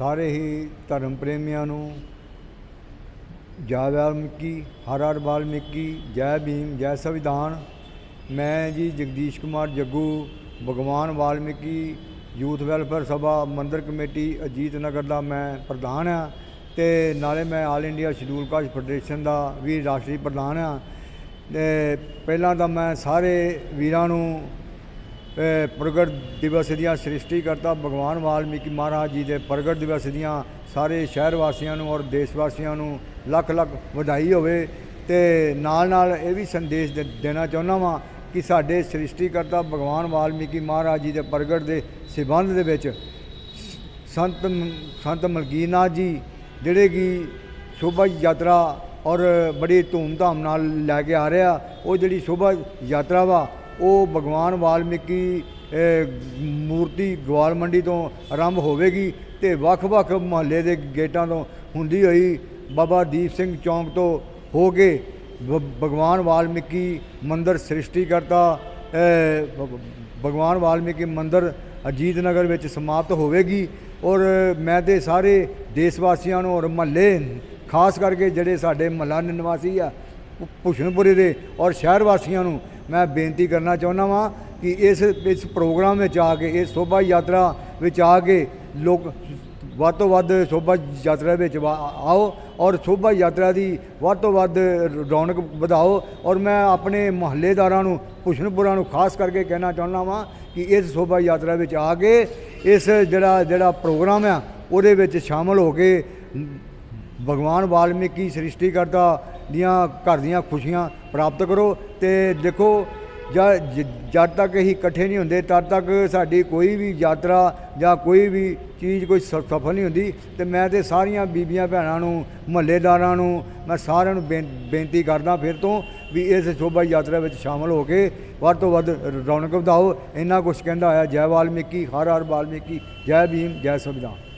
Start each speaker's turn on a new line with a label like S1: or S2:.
S1: ਸਾਰੇ ਹੀ ਧਰਮ ਪ੍ਰੇਮੀਆਂ ਨੂੰ ਜੈ ਵਾਲਮੀਕੀ, ਹਰ ਹਰ ਵਾਲਮੀਕੀ, ਜੈ ਭੀਮ, ਜੈ ਸੰਵਿਧਾਨ। ਮੈਂ ਜੀ ਜਗਦੀਸ਼ ਕੁਮਾਰ ਜੱਗੂ, ਭਗਵਾਨ ਵਾਲਮੀਕੀ ਯੂਥ ਵੈਲਫੇਅਰ ਸਭਾ ਮੰਦਰ ਕਮੇਟੀ ਅਜੀਤ ਨਗਰ ਦਾ ਮੈਂ ਪ੍ਰਧਾਨ ਆ ਤੇ ਨਾਲੇ ਮੈਂ all India schedule caste federation ਦਾ ਵੀ ਰਾਸ਼ਟਰੀ ਪ੍ਰਧਾਨ ਆ ਤੇ ਪਹਿਲਾਂ ਤਾਂ ਮੈਂ ਸਾਰੇ ਵੀਰਾਂ ਨੂੰ ਪ੍ਰਗਟ ਦਿਵਸ ਦੀਆਂ ਸ੍ਰਿਸ਼ਟੀ ਕਰਤਾ ਭਗਵਾਨ ਵਾਲਮੀਕੀ ਮਹਾਰਾਜ ਜੀ ਦੇ ਪ੍ਰਗਟ ਦਿਵਸ ਦੀਆਂ ਸਾਰੇ ਸ਼ਹਿਰ ਵਾਸੀਆਂ ਨੂੰ ਔਰ ਦੇਸ਼ ਵਾਸੀਆਂ ਨੂੰ ਲੱਖ ਲੱਖ ਵਧਾਈ ਹੋਵੇ ਤੇ ਨਾਲ ਨਾਲ ਇਹ ਵੀ ਸੰਦੇਸ਼ ਦੇ- ਦੇਣਾ ਚਾਹੁੰਦਾ ਵਾਂ ਕਿ ਸਾਡੇ ਸ੍ਰਿਸ਼ਟੀ ਕਰਤਾ ਭਗਵਾਨ ਵਾਲਮੀਕੀ ਮਹਾਰਾਜ ਜੀ ਦੇ ਪ੍ਰਗਟ ਦੇ ਸੰਬੰਧ ਦੇ ਵਿੱਚ ਸੰਤ ਮ- ਸੰਤ ਮਲਕੀਨਾਥ ਜੀ, ਜਿਹੜੇ ਕਿ ਸ਼ੋਭਾ ਯਾਤਰਾ ਔਰ ਬੜੀ ਧੂਮਧਾਮ ਨਾਲ ਲੈ ਕੇ ਆ ਰਿਹਾ ਉਹ ਜਿਹੜੀ ਸ਼ੋਭਾ ਯਾਤਰਾ ਵਾ ਉਹ ਭਗਵਾਨ ਵਾਲਮੀਕੀ ਮੂਰਤੀ ਗਵਾਲ ਮੰਡੀ ਤੋਂ ਆਰੰਭ ਹੋਵੇਗੀ ਤੇ ਵੱਖ-ਵੱਖ ਮੁਹੱਲੇ ਦੇ ਗੇਟਾਂ ਤੋਂ ਹੁੰਦੀ ਹੋਈ ਬਾਬਾ ਦੀਪ ਸਿੰਘ ਚੌਂਕ ਤੋਂ ਹੋ ਕੇ ਭ- ਭਗਵਾਨ ਵਾਲਮੀਕੀ ਮੰਦਿਰ ਸ੍ਰਿਸ਼ਟੀ ਕਰਤਾ ਭਗਵਾਨ ਵਾਲਮੀਕੀ ਮੰਦਿਰ ਅਜੀਤ ਨਗਰ ਵਿੱਚ ਸਮਾਪਤ ਹੋਵੇਗੀ ਔਰ ਮੈਂ ਤੇ ਸਾਰੇ ਦੇਸ਼ ਵਾਸੀਆਂ ਨੂੰ ਔਰ ਮਹੱਲੇ, ਖਾਸ ਕਰਕੇ ਜਿਹੜੇ ਸਾਡੇ ਮਹੱਲਾ ਨਿਵਾਸੀ ਆ ਭੁ- ਭੂਸ਼ਣਪੁਰੇ ਦੇ ਔਰ ਸ਼ਹਿਰ ਵਾਸੀਆਂ ਨੂੰ ਮੈਂ ਬੇਨਤੀ ਕਰਨਾ ਚਾਹੁੰਦਾ ਵਾਂ ਕਿ ਇਸ ਇਸ ਪ੍ਰੋਗਰਾਮ ਵਿੱਚ ਆ ਕੇ, ਇਸ ਸ਼ੋਭਾ ਯਾਤਰਾ ਵਿੱਚ ਆ ਕੇ ਲੋਕ ਵੱਧ ਤੋਂ ਵੱਧ ਸ਼ੋਭਾ ਯਾਤਰਾ ਵਿੱਚ ਵਾ- ਆਓ ਔਰ ਸ਼ੋਭਾ ਯਾਤਰਾ ਦੀ ਵੱਧ ਤੋਂ ਵੱਧ ਰੌਣਕ ਵਧਾਓ ਔਰ ਮੈਂ ਆਪਣੇ ਮਹੱਲੇਦਾਰਾਂ ਨੂੰ ਭੂਸ਼ਣਪੁਰਾਂ ਨੂੰ ਖਾਸ ਕਰਕੇ ਕਹਿਣਾ ਚਾਹੁੰਦਾ ਵਾਂ ਕਿ ਇਸ ਸ਼ੋਭਾ ਯਾਤਰਾ ਵਿੱਚ ਆ ਕੇ ਇਸ ਜਿਹੜਾ ਜਿਹੜਾ ਪ੍ਰੋਗਰਾਮ ਆ, ਉਹਦੇ ਵਿੱਚ ਸ਼ਾਮਲ ਹੋ ਕੇ ਭਗਵਾਨ ਵਾਲਮੀਕੀ ਸ੍ਰਿਸ਼ਟੀਕਰਤਾ ਦੀਆਂ ਘਰ ਦੀਆਂ ਖੁਸ਼ੀਆਂ ਪ੍ਰਾਪਤ ਕਰੋ ਤੇ ਦੇਖੋ ਜਦ ਜ- ਜਦ ਤੱਕ ਅਸੀਂ ਇਕੱਠੇ ਨਹੀਂ ਹੁੰਦੇ, ਤਦ ਤੱਕ ਸਾਡੀ ਕੋਈ ਵੀ ਯਾਤਰਾ ਜਾਂ ਕੋਈ ਵੀ ਚੀਜ਼ ਕੋਈ ਸ- ਸਫਲ ਨਹੀਂ ਹੁੰਦੀ। ਤੇ ਮੈਂ ਤੇ ਸਾਰੀਆਂ ਬੀਬੀਆਂ ਭੈਣਾਂ ਨੂੰ, ਮਹੱਲੇਦਾਰਾਂ ਨੂੰ, ਮੈਂ ਸਾਰਿਆਂ ਨੂੰ ਬੇਨ- ਬੇਨਤੀ ਕਰਦਾ ਫਿਰ ਤੋਂ ਵੀ ਇਸ ਸ਼ੋਭਾ ਯਾਤਰਾ ਵਿੱਚ ਸ਼ਾਮਲ ਹੋ ਕੇ ਵੱਧ ਤੋਂ ਵੱਧ ਰੌਣਕ ਵਧਾਓ। ਇੰਨਾ ਕੁਝ ਕਹਿੰਦਾ ਹੋਇਆ, ਜੈ ਵਾਲਮੀਕੀ, ਹਰ ਹਰ ਵਾਲਮੀਕੀ, ਜੈ ਭੀਮ, ਜੈ ਸੰਵਿਧਾਨ।